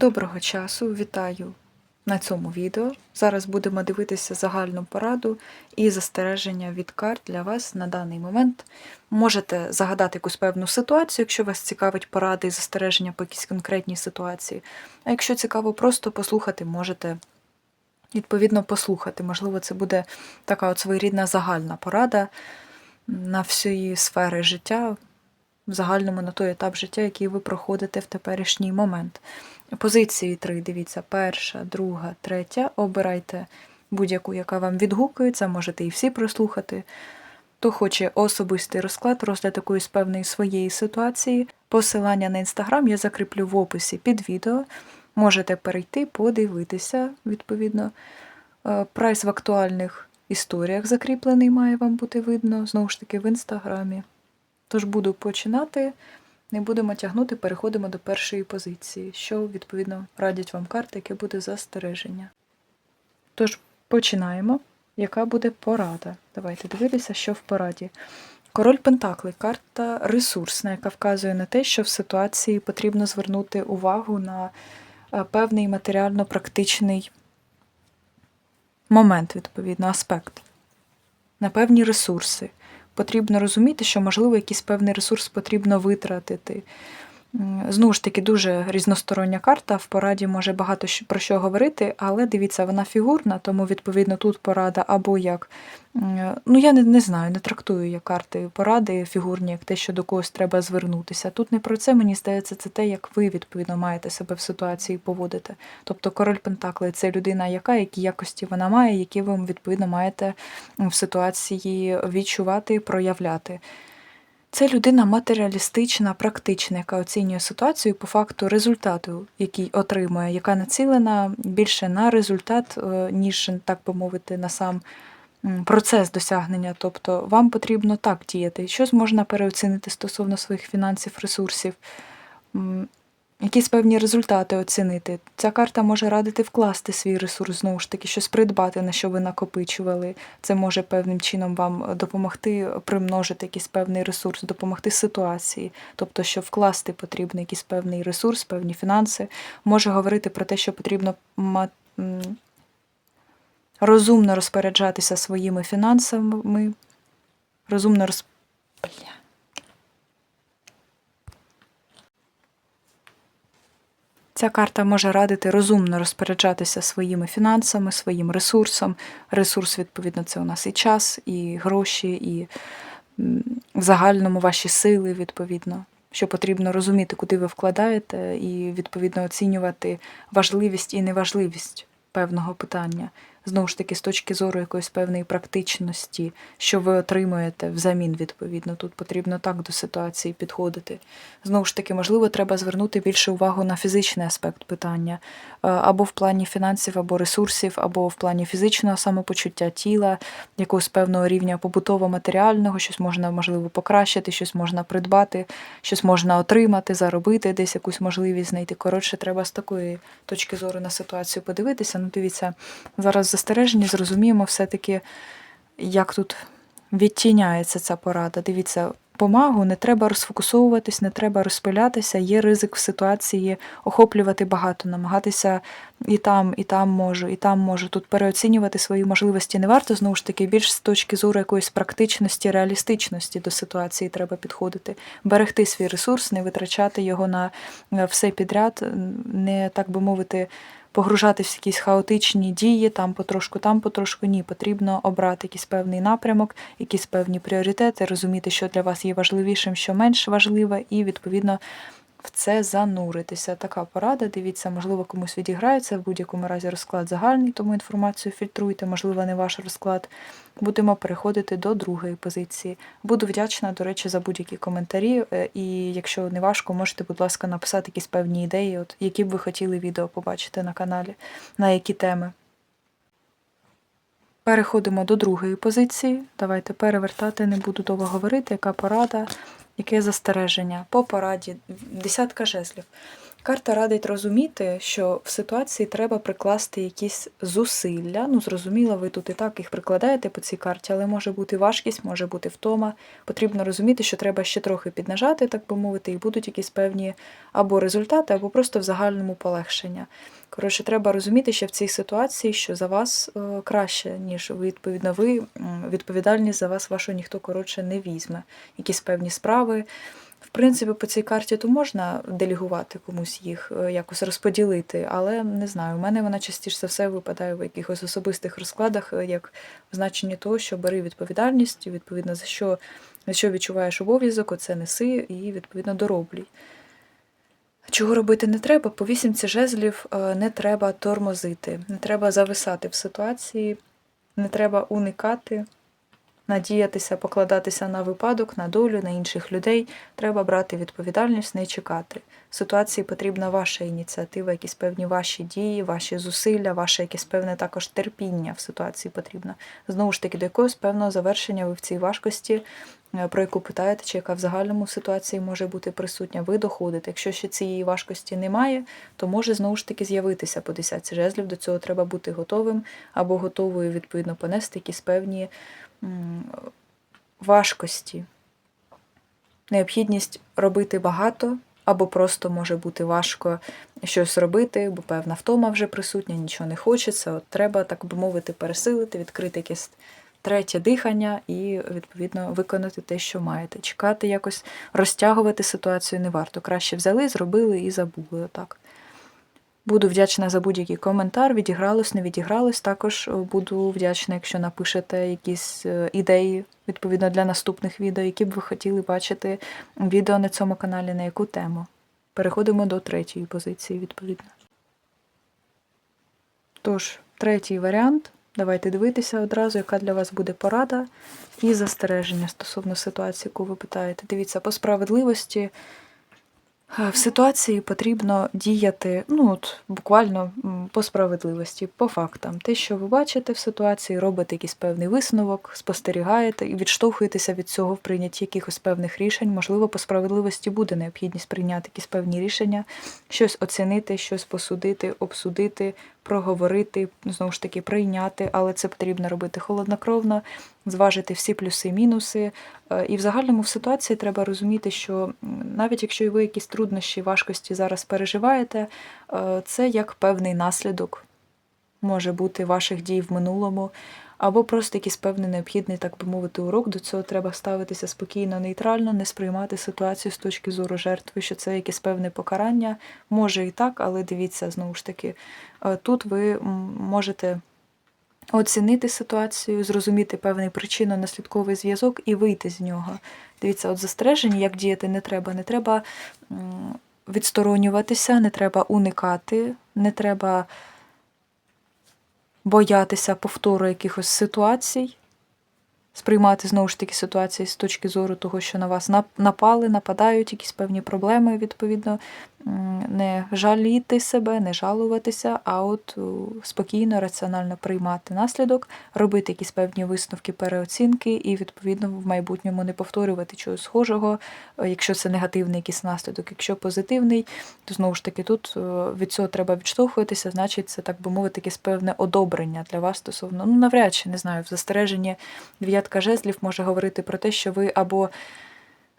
Доброго часу, вітаю на цьому відео. Зараз будемо дивитися загальну пораду і застереження від карт для вас на даний момент. Можете загадати якусь певну ситуацію, якщо вас цікавить поради і застереження по якійсь конкретній ситуації. А якщо цікаво просто послухати, можете відповідно послухати. Можливо, це буде така от своєрідна загальна порада на всі сфери життя, в загальному на той етап життя, який ви проходите в теперішній момент. Позиції три, дивіться, перша, друга, третя. Обирайте будь-яку, яка вам відгукується, можете і всі прослухати. Хто хоче особистий розклад, розгляд якоїсь певної своєї ситуації. Посилання на інстаграм я закріплю в описі під відео. Можете перейти, подивитися, відповідно. Е, Прайс в актуальних історіях закріплений, має вам бути видно, знову ж таки, в інстаграмі. Тож буду починати. Не будемо тягнути, переходимо до першої позиції, що, відповідно, радять вам карти, яке буде застереження. Тож починаємо. Яка буде порада? Давайте дивитися, що в пораді. Король Пентакли карта ресурсна, яка вказує на те, що в ситуації потрібно звернути увагу на е, певний матеріально-практичний момент, відповідно, аспект, на певні ресурси потрібно розуміти, що, можливо, якийсь певний ресурс потрібно витратити. Знову ж таки, дуже різностороння карта. В пораді може багато про що говорити, але дивіться, вона фігурна, тому відповідно тут порада або як. Ну, я не, не знаю, не трактую я карти поради фігурні, як те, що до когось треба звернутися. Тут не про це, мені здається, це те, як ви відповідно маєте себе в ситуації поводити. Тобто король Пентакли це людина, яка, які якості вона має, які ви відповідно маєте в ситуації відчувати, проявляти. Це людина матеріалістична, практична, яка оцінює ситуацію по факту результату, який отримує, яка націлена більше на результат, е, ніж, так би мовити, на сам процес досягнення. Тобто вам потрібно так діяти. Щось можна переоцінити стосовно своїх фінансів, ресурсів, якісь певні результати оцінити. Ця карта може радити вкласти свій ресурс, знову ж таки, щось придбати, на що ви накопичували. Це може певним чином вам допомогти примножити якийсь певний ресурс, допомогти ситуації. Тобто, що вкласти потрібно якийсь певний ресурс, певні фінанси. Може говорити про те, що потрібно ма- розумно розпоряджатися своїми фінансами, розумно Ця карта може радити розумно розпоряджатися своїми фінансами, своїм ресурсом. Ресурс, відповідно, це у нас і час, і гроші, і в загальному ваші сили, відповідно. Що потрібно розуміти, куди ви вкладаєте, і відповідно оцінювати важливість і неважливість певного питання. Знову ж таки, з точки зору якоїсь певної практичності, що ви отримуєте взамін, відповідно. Тут потрібно так до ситуації підходити. Знову ж таки, можливо, треба звернути більше увагу на фізичний аспект питання, е, або в плані фінансів, або ресурсів, або в плані фізичного самопочуття тіла, якогось певного рівня побутово-матеріального, щось можна, можливо, покращити, щось можна придбати, щось можна отримати, заробити, десь якусь можливість знайти. Коротше, треба з такої точки зору на ситуацію подивитися. Ну, дивіться, зараз застереження, зрозуміємо все-таки, як тут відтіняється ця порада. Дивіться, помагу не треба розфокусовуватись, не треба розпилятися. Є ризик в ситуації охоплювати багато, намагатися і там, і там можу, і там можу. Тут переоцінювати свої можливості не варто, знову ж таки, більш з точки зору якоїсь практичності, реалістичності до ситуації треба підходити. Берегти свій ресурс, не витрачати його на е, все підряд, не так би мовити. Погружатись в якісь хаотичні дії, там потрошку, там потрошку. Ні, потрібно обрати якийсь певний напрямок, якісь певні пріоритети, розуміти, що для вас є важливішим, що менш важливе, і відповідно в це зануритися. Така порада. Дивіться, можливо, комусь відіграється. В будь-якому разі розклад загальний, тому інформацію фільтруйте, можливо, не ваш розклад. Будемо переходити до другої позиції. Буду вдячна, до речі, за будь-які коментарі. е, І якщо не важко, можете, будь ласка, написати якісь певні ідеї, от які б ви хотіли відео побачити на каналі, на які теми. Переходимо до другої позиції. Давайте перевертати, не буду довго говорити, яка порада, яке застереження. По пораді десятка жезлів. Карта радить розуміти, що в ситуації треба прикласти якісь зусилля. Ну, зрозуміло, ви тут і так їх прикладаєте по цій карті, але може бути важкість, може бути втома. Потрібно розуміти, що треба ще трохи піднажати, так би мовити, і будуть якісь певні або результати, або просто в загальному полегшення. Коротше, треба розуміти, що в цій ситуації, що за вас е, краще, ніж відповідно, ви відповідальність за вас вашу ніхто коротше не візьме. Якісь певні справи. Принципі, по цій карті то можна делегувати комусь їх, е, якось розподілити, але не знаю, у мене вона частіше все випадає в якихось особистих розкладах, е, як в значенні того, що бери відповідальність, відповідно, за що, за що відчуваєш обов'язок, оце неси і відповідно дороблюй. Чого робити не треба? По вісімці жезлів е, не треба тормозити, не треба зависати в ситуації, не треба уникати, надіятися, покладатися на випадок, на долю, на інших людей. Треба брати відповідальність, не чекати. В ситуації потрібна ваша ініціатива, якісь певні ваші дії, ваші зусилля, ваше якесь певне також терпіння в ситуації потрібно. Знову ж таки, до якогось певного завершення ви в цій важкості, про яку питаєте, чи яка в загальному ситуації може бути присутня, ви доходите. Якщо ще цієї важкості немає, то може знову ж таки з'явитися по десятці жезлів. До цього треба бути готовим або готовою відповідно понести якісь певні важкості. Необхідність робити багато, або просто може бути важко щось робити, бо певна втома вже присутня, нічого не хочеться. От треба, так би мовити, пересилити, відкрити якесь третє дихання і, відповідно, виконати те, що маєте. Чекати якось, розтягувати ситуацію не варто. Краще взяли, зробили і забули. Отак. Буду вдячна за будь-який коментар, відігралось, не відігралось. Також е, буду вдячна, якщо напишете якісь е, ідеї відповідно для наступних відео, які б ви хотіли бачити відео на цьому каналі, на яку тему. Переходимо до третьої позиції, відповідно. Тож, третій варіант. Давайте дивитися одразу, яка для вас буде порада і застереження стосовно ситуації, яку ви питаєте. Дивіться, по справедливості Е, В ситуації потрібно діяти ну, от, буквально по справедливості, по фактам. Те, що ви бачите в ситуації, робите якийсь певний висновок, спостерігаєте і відштовхуєтеся від цього в прийнятті якихось певних рішень. Можливо, по справедливості буде необхідність прийняти якісь певні рішення, щось оцінити, щось посудити, обсудити, проговорити, знову ж таки, прийняти, але це потрібно робити холоднокровно, зважити всі плюси і мінуси. Е, І в загальному в ситуації треба розуміти, що навіть якщо ви якісь труднощі, важкості зараз переживаєте, е, це як певний наслідок може бути ваших дій в минулому, або просто якийсь певний необхідний, так би мовити, урок. До цього треба ставитися спокійно, нейтрально, не сприймати ситуацію з точки зору жертви, що це якесь певне покарання. Може і так, але дивіться, знову ж таки, е, тут ви можете оцінити ситуацію, зрозуміти певний причинно-наслідковий зв'язок і вийти з нього. Дивіться, от застереження, як діяти не треба. Не треба відсторонюватися, не треба уникати, не треба боятися повтору якихось ситуацій, сприймати знову ж таки ситуації з точки зору того, що на вас нап- напали, нападають якісь певні проблеми, відповідно, не жаліти себе, не жалуватися, а от спокійно, раціонально приймати наслідок, робити якісь певні висновки, переоцінки і, відповідно, в майбутньому не повторювати чогось схожого, е, якщо це негативний якийсь наслідок. Якщо позитивний, то знову ж таки тут е, від цього треба відштовхуватися, значить, це так би мовити, якесь певне одобрення для вас стосовно, ну навряд чи не знаю, в застереженні дев'ятка жезлів може говорити про те, що ви або е,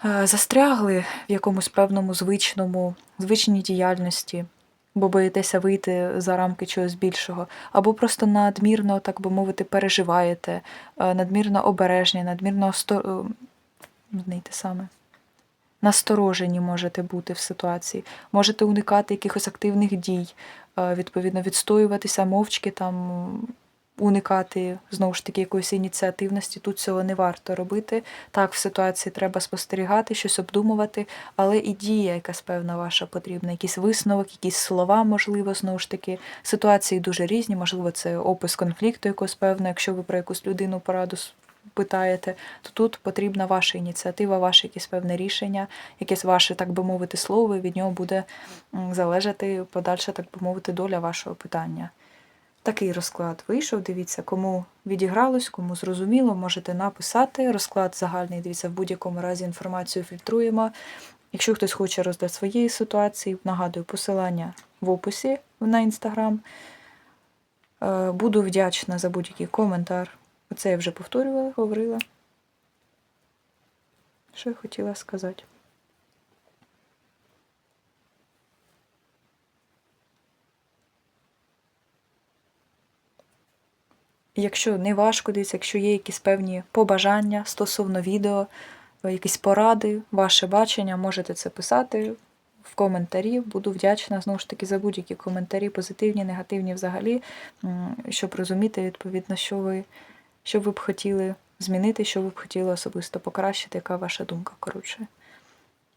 застрягли в якомусь певному звичному, звичній діяльності, бо боїтеся вийти за рамки чогось більшого, або просто надмірно, так би мовити, переживаєте, е, надмірно обережні, надмірно осто... е, саме. Насторожені можете бути в ситуації, можете уникати якихось активних дій, е, відповідно, відстоюватися мовчки, там уникати знову ж таки якоїсь ініціативності. Тут цього не варто робити. Так, в ситуації треба спостерігати, щось обдумувати, але і дія якась певна ваша потрібна, якийсь висновок, якісь слова, можливо, знову ж таки. Ситуації дуже різні, можливо, це опис конфлікту якогось певно, якщо ви про якусь людину пораду питаєте, то тут потрібна ваша ініціатива, ваше якесь певне рішення, якесь ваше, так би мовити, слово, і від нього буде залежати подальша, так би мовити, доля вашого питання. Такий розклад вийшов. Дивіться, кому відігралось, кому зрозуміло, можете написати. Розклад загальний, дивіться, в будь-якому разі інформацію фільтруємо. Якщо хтось хоче розгляд своєї ситуації, нагадую посилання в описі на інстаграм. Е, Буду вдячна за будь-який коментар. Оце я вже повторювала, говорила. Що я хотіла сказати? Якщо не важко десь, якщо є якісь певні побажання стосовно відео, якісь поради, ваше бачення, можете це писати в коментарі. Буду вдячна знову ж таки за будь-які коментарі, позитивні, негативні взагалі, щоб розуміти відповідно, що ви, що ви б хотіли змінити, що ви б хотіли особисто покращити, яка ваша думка, коротше.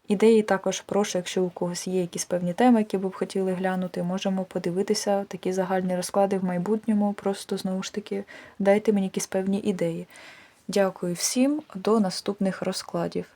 Ідеї також прошу, якщо у когось є якісь певні теми, які ви б хотіли глянути, можемо подивитися такі загальні розклади в майбутньому. Просто знову ж таки дайте мені якісь певні ідеї. Дякую всім, до наступних розкладів.